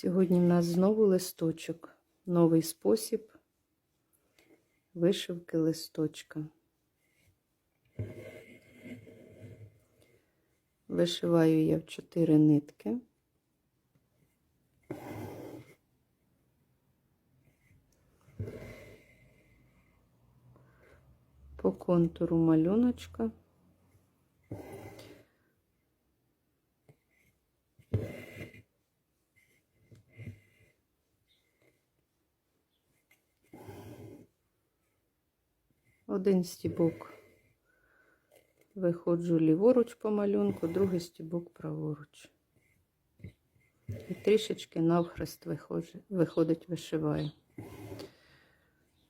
Сьогодні в нас знову листочок. Новий спосіб вишивки листочка. Вишиваю я в 4 нитки. По контуру малюночка. Один стібок виходжу ліворуч по малюнку, другий стібок праворуч. І трішечки навхрест виходить, вишиваю.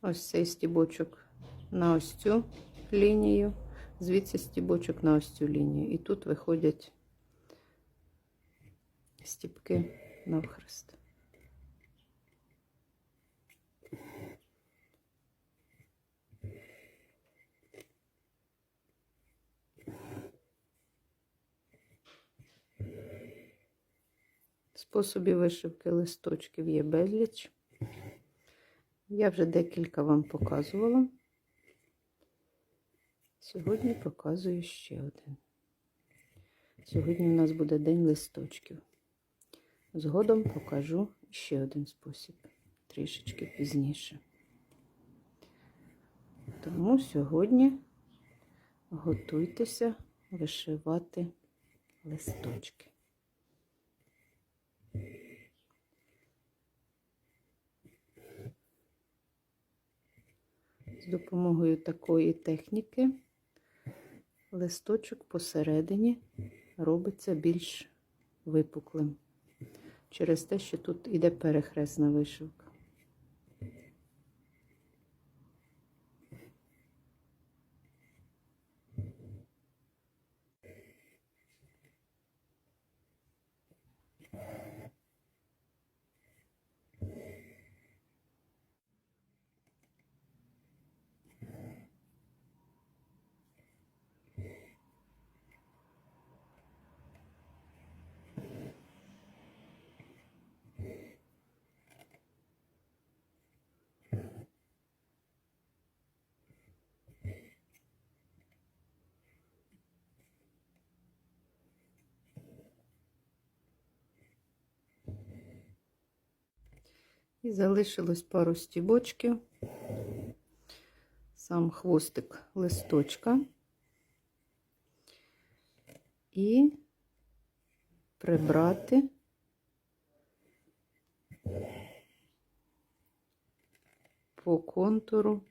Ось цей стібочок на ось цю лінію, звідси стібочок на ось цю лінію. І тут виходять стібки навхрест. Способів вишивки листочків є безліч. Я вже декілька вам показувала. Сьогодні показую ще один. Сьогодні у нас буде день листочків. Згодом покажу ще один спосіб, трішечки пізніше. Тому сьогодні готуйтеся вишивати листочки. З допомогою такої техніки листочок посередині робиться більш випуклим через те, що тут іде перехресна вишивка. І залишилось пару стібочків, сам хвостик листочка. І прибрати по контуру,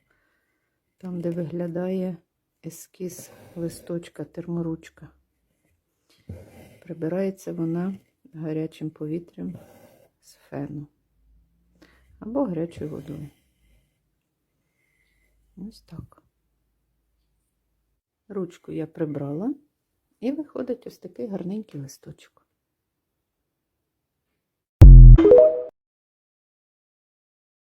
там, де виглядає ескіз листочка, терморучка. Прибирається вона гарячим повітрям з фену або гарячою водою. Ось так. Ручку я прибрала, і виходить ось такий гарненький листочок.